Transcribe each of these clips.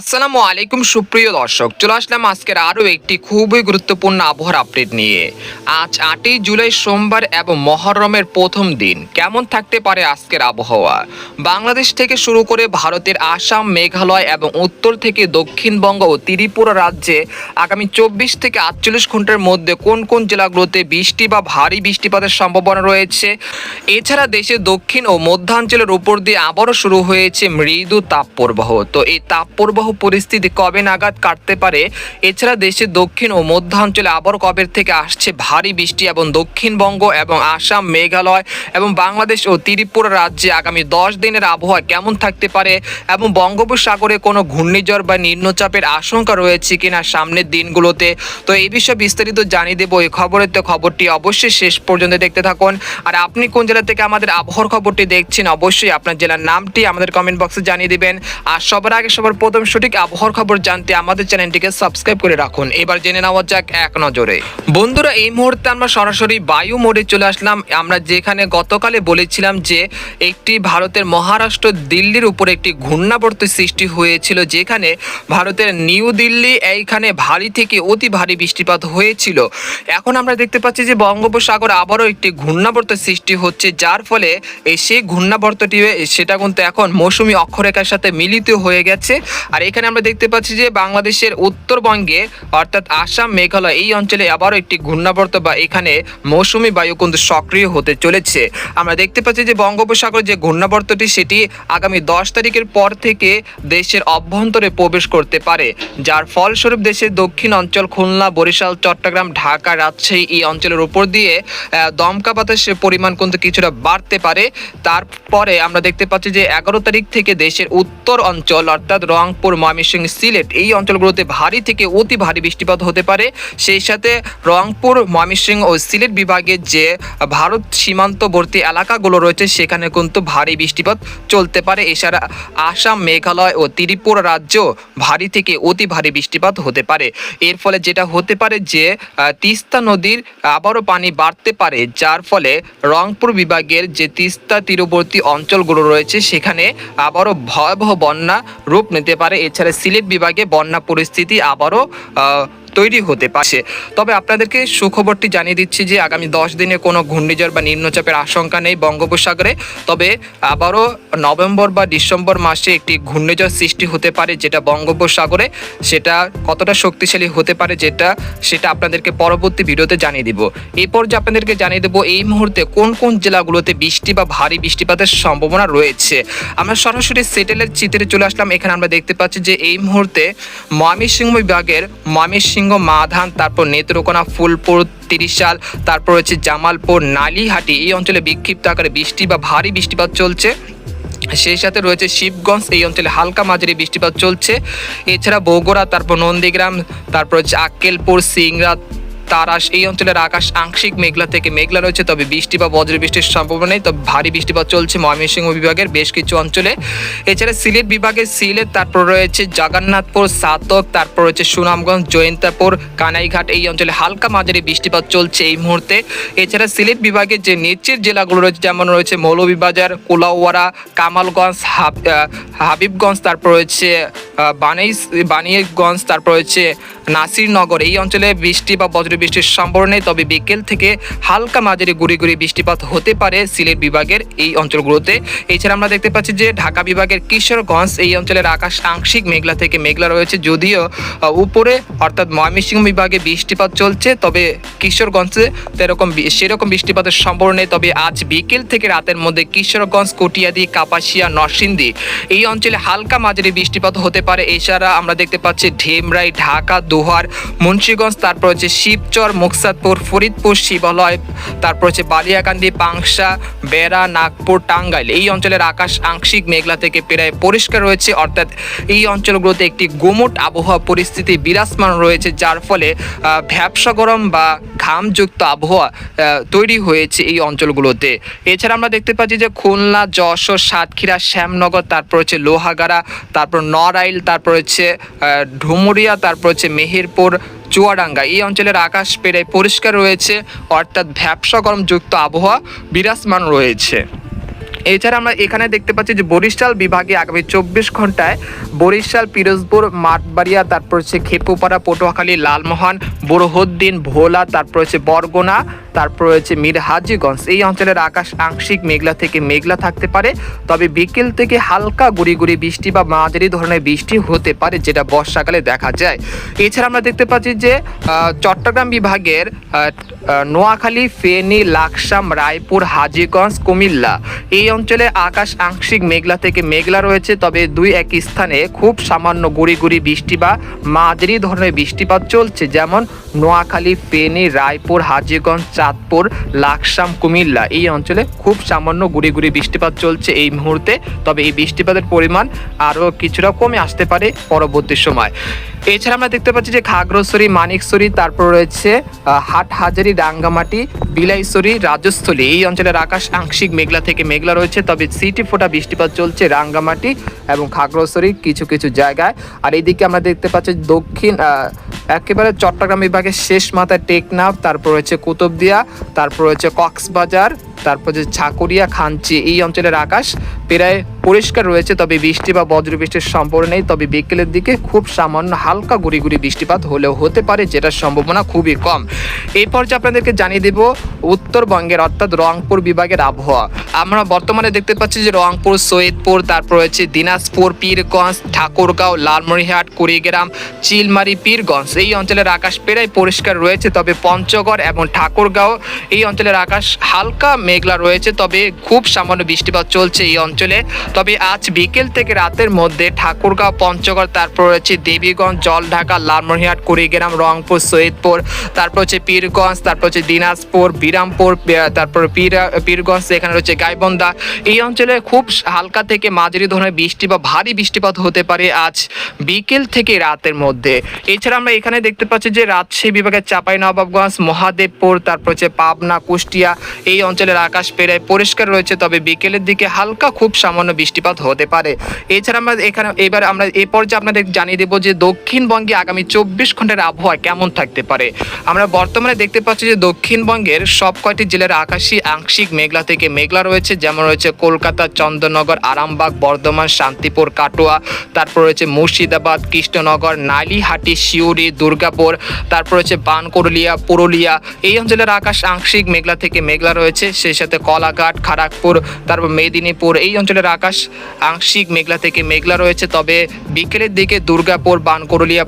আসসালামু আলাইকুম, সুপ্রিয় দর্শক। চলে আসলাম আজকের আরও একটি খুবই গুরুত্বপূর্ণ আবহাওয়ার আপডেট নিয়ে। আজ আটই জুলাই সোমবার এবং মহরমের প্রথম দিন। কেমন থাকতে পারে আজকের আবহাওয়া? বাংলাদেশ থেকে শুরু করে ভারতের আসাম, মেঘালয় এবং উত্তর থেকে দক্ষিণবঙ্গ ও ত্রিপুরা রাজ্যে আগামী চব্বিশ থেকে আটচল্লিশ ঘণ্টার মধ্যে কোন কোন জেলাগুলোতে বৃষ্টি বা ভারী বৃষ্টিপাতের সম্ভাবনা রয়েছে? এছাড়া দেশের দক্ষিণ ও মধ্যাঞ্চলের উপর দিয়ে আবারও শুরু হয়েছে মৃদু তাপপ্রবাহ। তো এই তাপপ্রবাহ পরিস্থিতি কবে নাগাদ কাটতে পারে, এছাড়া দেশের দক্ষিণ ও মধ্যাঞ্চলে আবার কবের থেকে আসছে ভারী বৃষ্টি এবং দক্ষিণবঙ্গ এবং আসাম, মেঘালয় এবং বাংলাদেশ ও ত্রিপুরা রাজ্যে আগামী দশ দিনের আবহাওয়া কেমন থাকতে পারে এবং বঙ্গোপসাগরে কোনো ঘূর্ণিঝড় বা নিম্নচাপের আশঙ্কা রয়েছে কিনা সামনের দিনগুলোতে? তো এই বিষয়ে বিস্তারিত জানিয়ে দেবো এই খবরের তো, খবরটি অবশ্যই শেষ পর্যন্ত দেখতে থাকুন। আর আপনি কোন জেলা থেকে আমাদের আবহাওয়ার খবরটি দেখছেন, অবশ্যই আপনার জেলার নামটি আমাদের কমেন্ট বক্সে জানিয়ে দিবেন। আর সবার আগে সবার প্রথম সঠিক আবহাওয়ার খবর জানতে আমাদের চ্যানেলটিকে সাবস্ক্রাইব করে রাখুন। এবার জেনে নেওয়া যাক এক নজরে। বন্ধুরা, এই মুহূর্তে আমরা সরাসরি বায়ু মোড়ে চলে আসলাম। আমরা যেখানে গতকালে বলেছিলাম যে একটি ভারতের মহারাষ্ট্র, দিল্লির উপর একটি ঘূর্ণাবর্ত সৃষ্টি হয়েছিল, যেখানে ভারতের নিউ দিল্লি, এইখানে ভারী থেকে অতি ভারী বৃষ্টিপাত হয়েছিল। এখন আমরা দেখতে পাচ্ছি যে বঙ্গোপসাগর আবারও একটি ঘূর্ণাবর্ত সৃষ্টি হচ্ছে, যার ফলে এই সেই ঘূর্ণাবর্তটি সেটা কিন্তু এখন মৌসুমি অক্ষরেখার সাথে মিলিত হয়ে গেছে। আর এখানে আমরা দেখতে পাচ্ছি যে বাংলাদেশের উত্তরবঙ্গে, অর্থাৎ আসাম, মেঘালয় এই অঞ্চলে আবারও একটি ঘূর্ণাবর্ত বা এখানে মৌসুমি বায়ু কিন্তু সক্রিয় হতে চলেছে। আমরা দেখতে পাচ্ছি যে বঙ্গোপসাগর যে ঘূর্ণাবর্তটি, সেটি আগামী দশ তারিখের পর থেকে দেশের অভ্যন্তরে প্রবেশ করতে পারে। যার ফলস্বরূপ দেশের দক্ষিণ অঞ্চল খুলনা, বরিশাল, চট্টগ্রাম, ঢাকা, রাজশাহী এই অঞ্চলের উপর দিয়ে দমকা বাতাসের পরিমাণ কিন্তু কিছুটা বাড়তে পারে। তারপরে আমরা দেখতে পাচ্ছি যে এগারো তারিখ থেকে দেশের উত্তর অঞ্চল, অর্থাৎ রংপুর ময়মনসিংহ সিলেট এই অঞ্চলগুলোতে ভারী থেকে অতি ভারী বৃষ্টিপাত হতে পারে। সেই সাথে রংপুর, ময়মনসিংহ ও সিলেট বিভাগের যে ভারত সীমান্তবর্তী এলাকাগুলো রয়েছে, সেখানে কিন্তু ভারী বৃষ্টিপাত চলতে পারে। এছাড়া আসাম, মেঘালয় ও ত্রিপুরা রাজ্য ভারী থেকে অতি ভারী বৃষ্টিপাত হতে পারে। এর ফলে যেটা হতে পারে যে তিস্তা নদীর আবারও পানি বাড়তে পারে, যার ফলে রংপুর বিভাগের যে তিস্তা তীরবর্তী অঞ্চলগুলো রয়েছে, সেখানে আবারও ভয়াবহ বন্যা রূপ নিতে পারে। এছাড়া সিলেট বিভাগে বন্যা পরিস্থিতি আবারও তৈরি হতে পারে তবে আপনাদেরকে সুখবরটি জানিয়ে দিচ্ছি যে আগামী দশ দিনে কোনো ঘূর্ণিঝড় বা নিম্নচাপের আশঙ্কা নেই বঙ্গোপসাগরে। তবে আবারও নভেম্বর বা ডিসেম্বর মাসে একটি ঘূর্ণিঝড় সৃষ্টি হতে পারে যেটা বঙ্গোপসাগরে। সেটা কতটা শক্তিশালী হতে পারে যেটা, সেটা আপনাদেরকে পরবর্তী ভিডিওতে জানিয়ে দিব। এরপর যে আপনাদেরকে জানিয়ে দেবো, এই মুহূর্তে কোন কোন জেলাগুলোতে বৃষ্টি বা ভারী বৃষ্টিপাতের সম্ভাবনা রয়েছে? আমরা সরাসরি সেটেলের চিত্রে চলে আসলাম। এখানে আমরা দেখতে পাচ্ছি যে এই মুহূর্তে ময়মনসিংহ বিভাগের ময়মনসিংহ মাধান, তারপর নেত্রকোনা, ফুলপুর তিরিশাল তারপর হচ্ছে জামালপুর, নালিহাটি। এই অঞ্চলে বিক্ষিপ্ত আকারে বৃষ্টি বা ভারী বৃষ্টিপাত চলছে। সেই সাথে রয়েছে শিবগঞ্জ, এই অঞ্চলে হালকা মাঝারি বৃষ্টিপাত চলছে। এছাড়া বগুড়া, তারপর নন্দীগ্রাম, তারপর হচ্ছে আক্কেলপুর, সিংড়া তারাস, এই অঞ্চলের আকাশ আংশিক মেঘলা থেকে মেঘলা রয়েছে, তবে বৃষ্টি বা বজ্র বৃষ্টির সম্ভাবনা নেই, তবে ভারী বৃষ্টিপাত চলছে ময়মনসিংহ বিভাগের বেশ কিছু অঞ্চলে। এছাড়া সিলেট বিভাগের সিলেট, তারপর রয়েছে জগন্নাথপুর, সাতক, তারপর রয়েছে সুনামগঞ্জ, জয়ন্তাপুর, কানাইঘাট, এই অঞ্চলে হালকা মাঝারি বৃষ্টিপাত চলছে এই মুহূর্তে। এছাড়া সিলেট বিভাগের যে নিচের জেলাগুলো রয়েছে, যেমন রয়েছে মৌলভীবাজার, কোলাউয়ারা, কামালগঞ্জ, হাব- হাবিবগঞ্জ, তারপর রয়েছে বানাই বানিয়েগঞ্জ, তারপর হচ্ছে নাসিরনগর। এই অঞ্চলে বৃষ্টি বা বজ্র বৃষ্টির সম্ভাবনা নেই, তবে বিকেল থেকে হালকা মাঝারি গুড়ি গুড়ি বৃষ্টিপাত হতে পারে সিলেট বিভাগের এই অঞ্চলগুলোতে। এছাড়া আমরা দেখতে পাচ্ছি যে ঢাকা বিভাগের কিশোরগঞ্জ, এই অঞ্চলের আকাশ আংশিক মেঘলা থেকে মেঘলা রয়েছে, যদিও উপরে, অর্থাৎ ময়মনসিংহ বিভাগে বৃষ্টিপাত চলছে, তবে কিশোরগঞ্জে সেরকম সেরকম বৃষ্টিপাতের সম্ভাবনা নেই, তবে আজ বিকেল থেকে রাতের মধ্যে কিশোরগঞ্জ, কটিয়াদি, কাপাসিয়া, নরসিংদী এই অঞ্চলে হালকা মাঝারি বৃষ্টিপাত হতে পারে এছাড়া আমরা দেখতে পাচ্ছি ঢেমরাই, ঢাকা, দোহার, মুন্সীগঞ্জ, তারপর হচ্ছে শিবচর, মুকসাদপুর, ফরিদপুর, শিবালয়, তারপর হচ্ছে বালিয়াকান্দি, পাংশা, বেড়া, নাগপুর, টাঙ্গাইল। এই অঞ্চলের আকাশ আংশিক মেঘলা থেকে প্রায় পরিষ্কার রয়েছে, অর্থাৎ এই অঞ্চলগুলোতে একটি গোমট আবহাওয়া পরিস্থিতি বিরাজমান রয়েছে, যার ফলে ভ্যাবসা গরম বা ঘামযুক্ত আবহাওয়া তৈরি হয়েছে এই অঞ্চলগুলোতে। এছাড়া আমরা দেখতে পাচ্ছি যে খুলনা, যশোর, সাতক্ষীরা, শ্যামনগর, তারপর হচ্ছে লোহাগাড়া, তারপর নড়াইল তারপর হচ্ছে ঢুমুরিয়া, তারপর হচ্ছে মেহেরপুর, চুয়াডাঙ্গা। এই অঞ্চলের আকাশ প্রায় পরিষ্কার রয়েছে, অর্থাৎ ভ্যাবসা গরম যুক্ত আবহাওয়া বিরাজমান রয়েছে। এছাড়া আমরা এখানে দেখতে পাচ্ছি যে বরিশাল বিভাগে আগামী চব্বিশ ঘন্টায় বরিশাল, পিরোজপুর, মাঠবাড়িয়া, তারপর হচ্ছে খেপুপাড়া, পটুয়াখালী, লালমোহন, বুরহদ্দিন, ভোলা, তারপর হচ্ছে বরগোনা তারপর হচ্ছে মীর হাজিগঞ্জ। এই অঞ্চলের আকাশ আংশিক মেঘলা থেকে মেঘলা থাকতে পারে, তবে বিকেল থেকে হালকা গুড়ি গুড়ি বৃষ্টি বা মাঝারি ধরনের বৃষ্টি হতে পারে, যেটা বর্ষাকালে দেখা যায়। এছাড়া আমরা দেখতে পাচ্ছি যে চট্টগ্রাম বিভাগের নোয়াখালী, ফেনী, লাকসাম, রায়পুর, হাজিগঞ্জ, কুমিল্লা। এই অঞ্চলে আকাশ আংশিক মেঘলা থেকে মেঘলা রয়েছে, তবে দুই এক স্থানে খুব সামান্য গুড়ি গুড়ি বৃষ্টি বা মাঝারি ধরনের বৃষ্টিপাত চলছে, যেমন নোয়াখালী, ফেনী, রায়পুর, হাজীগঞ্জ চাঁদপুর, লাকসাম, কুমিল্লা। এই অঞ্চলে খুব সামান্য গুড়ি গুড়ি বৃষ্টিপাত চলছে এই মুহূর্তে, তবে এই বৃষ্টিপাতের পরিমাণ আরও কিছুটা কমে আসতে পারে পরবর্তী সময়। এছাড়া আমরা দেখতে পাচ্ছি যে খাগড়াছড়ি মানিকছড়ি তারপর রয়েছে হাটহাজারি, রাঙ্গামাটি বিলাইছড়ি রাজস্থলী। এই অঞ্চলের আকাশ আংশিক মেঘলা থেকে মেঘলা রয়েছে, তবে সিটি ফোটা বৃষ্টিপাত চলছে রাঙ্গামাটি এবং খাগড়াছড়ি কিছু কিছু জায়গায়। আর এইদিকে আমরা দেখতে পাচ্ছি দক্ষিণ একেবারে চট্টগ্রাম বিভাগের শেষ মাথায় টেকনাফ, তারপর রয়েছে কুতুবদিয়া, তারপর রয়েছে কক্সবাজার, তারপর যে ছাকুরিয়া খাঞ্চি, এই অঞ্চলের আকাশ প্রায় পরিষ্কার রয়েছে, তবে বৃষ্টি বা বজ্র বৃষ্টির সম্ভাবনা নেই। তবে বিকেলের দিকে খুব সামান্য হালকা গুড়ি বৃষ্টিপাত হলেও হতে পারে, যেটার সম্ভাবনা খুবই কম। এই পর্যায়ে আপনাদেরকে জানিয়ে দেব উত্তরবঙ্গের, অর্থাৎ রংপুর বিভাগের আবহাওয়া। আমরা বর্তমানে দেখতে পাচ্ছি যে রংপুর, সৈয়দপুর, তারপর রয়েছে দিনাজপুর, পীরগঞ্জ, ঠাকুরগাঁও, লালমনিরহাট, কুড়িগ্রাম, চিলমারি, পীরগঞ্জ। এই অঞ্চলের আকাশ প্রায় পরিষ্কার রয়েছে, তবে পঞ্চগড় এবং ঠাকুরগাঁও, এই অঞ্চলের আকাশ হালকা মেঘলা রয়েছে, তবে খুব সামান্য বৃষ্টিপাত চলছে এই অঞ্চলে। তবে আজ বিকেল থেকে রাতের মধ্যে ঠাকুরগাঁও পঞ্চগড়, তারপর রয়েছে দেবীগঞ্জ জলঢাকা লালমনিরহাট, কুড়িগ্রাম, রংপুর, সৈয়দপুর, তারপর হচ্ছে পীরগঞ্জ, তারপর হচ্ছে দিনাজপুর, বিরামপুর তারপর পীরা, পীরগঞ্জ, এখানে রয়েছে গাইবন্ধা। এই অঞ্চলে খুব হালকা থেকে মাঝারি ধরনের বৃষ্টি বা ভারী বৃষ্টিপাত হতে পারে আজ বিকেল থেকে রাতের মধ্যে। এছাড়া আমরা এখানে দেখতে পাচ্ছি যে রাজশাহী বিভাগের চাপাই নবাবগঞ্জ মহাদেবপুর, তারপর হচ্ছে পাবনা, কুষ্টিয়া, এই অঞ্চলের আকাশ প্রায় পরিষ্কার রয়েছে, তবে বিকেলের দিকে হালকা খুব সামান্য বৃষ্টিপাত হতে পারে। এছাড়া আমরা এখানে, এবার আমরা এই পর্যায়ে আপনাদের জানিয়ে দেবো যে দক্ষিণবঙ্গে আগামী চব্বিশ ঘণ্টার আবহাওয়া কেমন থাকতে পারে। আমরা বর্তমানে দেখতে পাচ্ছি যে দক্ষিণবঙ্গের সব কয়টি জেলার আকাশই আংশিক মেঘলা থেকে মেঘলা রয়েছে। যেমন রয়েছে কলকাতা, চন্দ্রনগর, আরামবাগ, বর্ধমান, শান্তিপুর, কাটোয়া, তারপর রয়েছে মুর্শিদাবাদ, কৃষ্ণনগর, নালিহাটি শিউরি দুর্গাপুর, তারপর রয়েছে বানকরলিয়া পুরুলিয়া। এই অঞ্চলের আকাশ আংশিক মেঘলা থেকে মেঘলা রয়েছে। সেই সাথে কলাঘাট খড়গপুর তারপর মেদিনীপুর। এই অঞ্চলের আকাশ আংশিক মেঘলা থেকে মেঘলা রয়েছে। তবে বিকেলের দিকে দুর্গাপুর বানকরলিয়া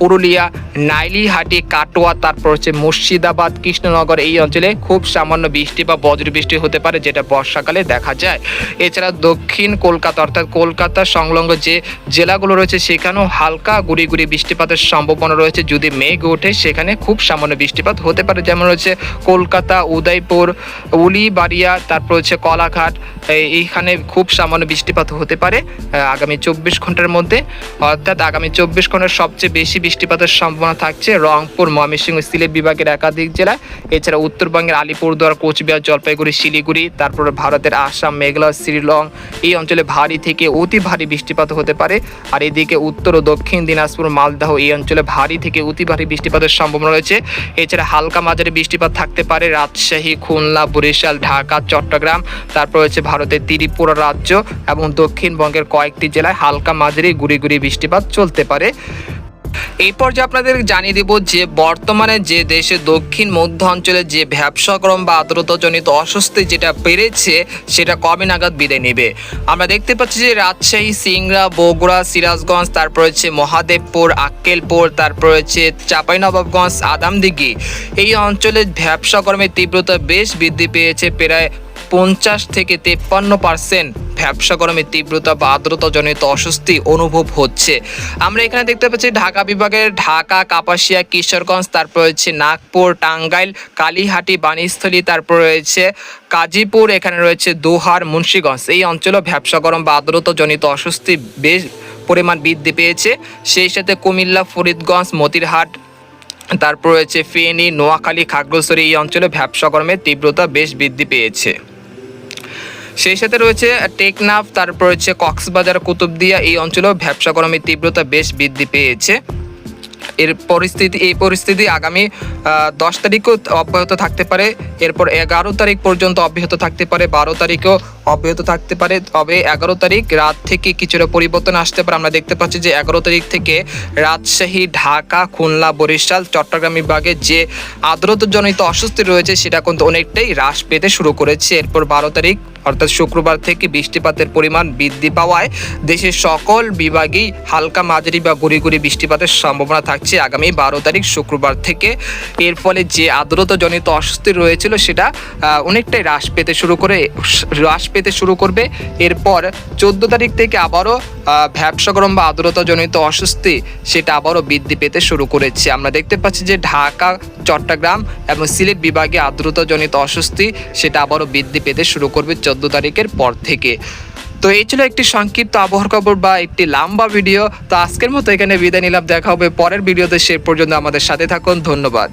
পুরুলিয়া, নাইলিহাটি, কাটোয়া, তারপর হচ্ছে মুর্শিদাবাদ, কৃষ্ণনগর এই অঞ্চলে খুব সামান্য বৃষ্টি বা বজ্র বৃষ্টি হতে পারে, যেটা বর্ষাকালে দেখা যায়। এছাড়া দক্ষিণ কলকাতা অর্থাৎ কলকাতা সংলগ্ন যে জেলাগুলো রয়েছে, সেখানেও হালকা গুড়ি গুড়ি বৃষ্টিপাতের সম্ভাবনা রয়েছে। যদি মেঘ ওঠে, সেখানে খুব সামান্য বৃষ্টিপাত হতে পারে। যেমন রয়েছে কলকাতা, উদয়পুর, উলিবাড়িয়া, তারপর হচ্ছে কলাঘাট এইখানে খুব সামান্য বৃষ্টিপাত হতে পারে আগামী চব্বিশ ঘণ্টার মধ্যে। অর্থাৎ আগামী চব্বিশ ঘণ্টার সবচেয়ে বেশি বৃষ্টিপাতের সম্ভাবনা থাকছে রংপুর, ময়মনসিংহ, সিলেট বিভাগের একাধিক জেলায়। এছাড়া উত্তরবঙ্গের আলিপুরদুয়ার, কোচবিহার, জলপাইগুড়ি, শিলিগুড়ি, তারপর ভারতের আসাম মেঘালয় শ্রীলং এই অঞ্চলে ভারী থেকে অতি ভারী বৃষ্টিপাত হতে পারে। আর এদিকে উত্তর ও দক্ষিণ দিনাজপুর, মালদাহ এই অঞ্চলে ভারী থেকে অতি ভারী বৃষ্টিপাতের সম্ভাবনা রয়েছে। এছাড়া হালকা মাঝারি বৃষ্টিপাত থাকতে পারে রাজশাহী, খুলনা, বরিশাল, ঢাকা, চট্টগ্রাম। তারপর রয়েছে ভারতের ত্রিপুরা রাজ্য। এবং দক্ষিণবঙ্গের কয়েকটি জেলায় হালকা মাঝারি গুড়ি গুড়ি বৃষ্টিপাত চলতে পারে। এই পর্যায়ে আপনাদের জানিয়ে দিব যে বর্তমানে যে দেশে দক্ষিণ মধ্য অঞ্চলে যে ব্যবসাক্রম বা আর্দ্রতাজনিত অস্বস্তি যেটা বেড়েছে, সেটা কবে নাগাদ বিদায় নেবে? আমরা দেখতে পাচ্ছি যে রাজশাহী, সিংড়া, বগুড়া, সিরাজগঞ্জ, তারপর হচ্ছে মহাদেবপুর, আক্কেলপুর, তারপর হচ্ছে চাঁপাইনবাবগঞ্জ, আদামদিঘি। এই অঞ্চলে ব্যবসাকর্মের তীব্রতা বেশ বৃদ্ধি পেয়েছে, প্রায় পঞ্চাশ থেকে তেপ্পান্ন পার্সেন্ট। ব্যবসা গরমের তীব্রতা বা আর্দ্রতাজনিত অস্বস্তি অনুভব হচ্ছে। আমরা এখানে দেখতে পাচ্ছি ঢাকা বিভাগের ঢাকা, কাপাসিয়া, কিশোরগঞ্জ, তারপর রয়েছে নাগপুর, টাঙ্গাইল, কালীহাটি, বাণীস্থলী, তারপর রয়েছে কাজীপুর, এখানে রয়েছে দোহার, মুন্সীগঞ্জ। এই অঞ্চলেও ব্যবসা গরম বা আর্দ্রতাজনিত অস্বস্তি বেশ পরিমাণ বৃদ্ধি পেয়েছে। সেই সাথে কুমিল্লা, ফরিদগঞ্জ, মতিরহাট, তারপর রয়েছে ফেনী, নোয়াখালী, খাগড়াছড়ি এই অঞ্চলে ব্যবসা গরমের তীব্রতা বেশ বৃদ্ধি পেয়েছে। সেই সাথে রয়েছে টেকনাফ, তারপর রয়েছে কক্সবাজার, কুতুবদিয়া, এই অঞ্চলেও ব্যবসা কর্মের তীব্রতা বেশ বৃদ্ধি পেয়েছে। এর পরিস্থিতি, এই পরিস্থিতি আগামী দশ তারিখও অব্যাহত থাকতে পারে। এরপর এগারো তারিখ পর্যন্ত অব্যাহত থাকতে পারে, বারো তারিখও অব্যাহত থাকতে পারে। তবে এগারো তারিখ রাত থেকে কিছুটা পরিবর্তন আসতে পারে। আমরা দেখতে পাচ্ছি যে এগারো তারিখ থেকে রাজশাহী, ঢাকা, খুলনা, বরিশাল, চট্টগ্রাম বিভাগে যে আর্দ্রতাজনিত অস্বস্তি রয়েছে, সেটা কিন্তু অনেকটাই হ্রাস পেতে শুরু করেছে। এরপর বারো তারিখ অর্থাৎ শুক্রবার থেকে বৃষ্টিপাতের পরিমাণ বৃদ্ধি পাওয়ায় দেশের সকল বিভাগেই হালকা মাঝারি বা গুড়ি গুড়ি বৃষ্টিপাতের সম্ভাবনা থাকছে আগামী বারো তারিখ শুক্রবার থেকে। এর ফলে যে আর্দ্রতাজনিত অস্বস্তি রয়েছিল সেটা অনেকটাই হ্রাস পেতে শুরু করে হ্রাস পেতে শুরু করবে। এরপর চোদ্দ তারিখ থেকে আবারও আহ, ভ্যাবসা গরম বা আর্দ্রতাজনিত অস্বস্তি সেটা আবারও বৃদ্ধি পেতে শুরু করেছে। আমরা দেখতে পাচ্ছি যে ঢাকা চট্টগ্রাম এবং সিলেট বিভাগে আর্দ্রতাজনিত অস্বস্তি সেটা আবারও বৃদ্ধি পেতে শুরু করবে চোদ্দ তারিখের পর থেকে। তো এই ছিল একটি সংক্ষিপ্ত আবহাওয়ার খবর বা একটি লম্বা ভিডিও। তো আজকের মতো এখানে বিদায় নিলাম। দেখা হবে পরের ভিডিওতে। সে পর্যন্ত আমাদের সাথে থাকুন। ধন্যবাদ।